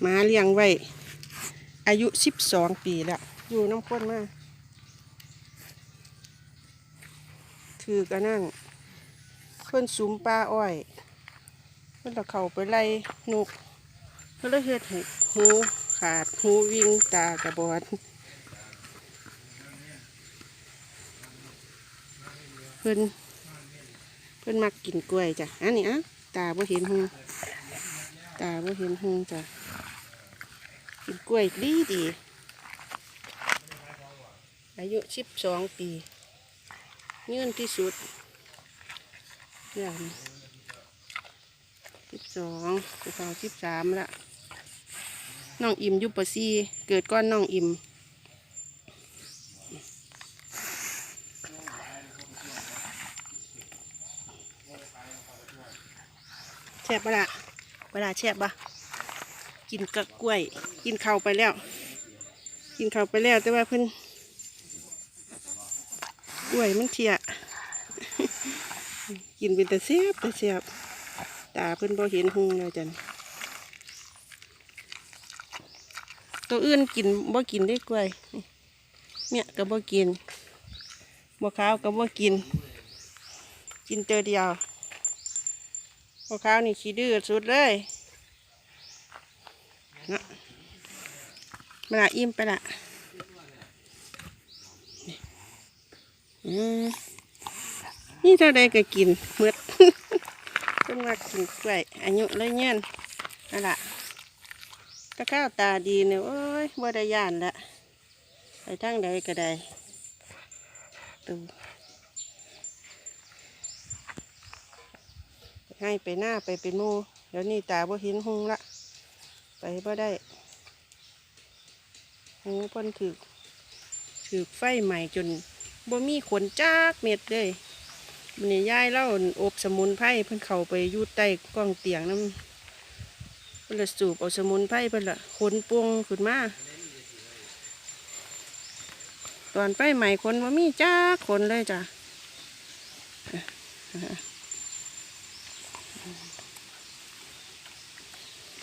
หมาเลี้ยงไว้ อายุสิบสองปีแล้ว อยู่น้ำข้นมากถือกันนั่นเพิ่อนสุมปลาอ้อยเพิ่อนตะเขาไปไล่นกเพิ่อนเลยเฮ็ดห,หูขาดหูวิ่งตากระบอดเพิ่อนเพิ่อนมักกินกล้วยจ้ะอันนี้อะตาบ่เห็นหูตาบ่เห็นหูจ้ะ กินกล้วยดีดี อายุสิบสองปี ยืนที่สุดอย่างสิบสองสิบสองสิบสามละน้องอิ่มยุปซีเกิดก้อนน้องอิ่มแช่บปะละปะละแช่บปะ กินกับกล้วย กินเข้าไปแล้ว กินเข้าไปแล้วแต่ว่าเพิ่นกล้วยมันเทียกินเป็นแต่เสียบแต่เสียบตาเพิ่นบ่เห็นหุงแล้วจันตัวอื่นกินบ่กินได้กล้วยเนี่ยก็บ่กินบ่ขาวก็บ่กิน กินเตอเดียวพวขาวนี่ขี้ดื้อสุดเลย นะมาละอิ่มไปละอืมนี่เท่าใดก็กินเมืดเพิ่งมากินกล้วยอายุเลยเงี้ยนนั่นละถ้าข้าวตาดีเนี่ยโอ้ยบ่ได้ย่านละไปทางใดก็ได้ตูให้ไปหน้าไปเป็นมูเดี๋ยวนี้ตาบ่เห็นหงละ ไปบ่ได้หูเพิ่นถือถือไฟใหม่จนบ่มีขนจักเม็ดเลยมันนี่ยายเล่าอบสมุนไพรเพิ่นเข้าไปยูดใต้กล้องเตียงน้ำเพิ่นละสูบเอาสมุนไพรเพิ่นละขนปวงขึ้นมาตอนไฟใหม่คนว่มีจ้าคนเลยจ้ะ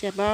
เจ็บบ่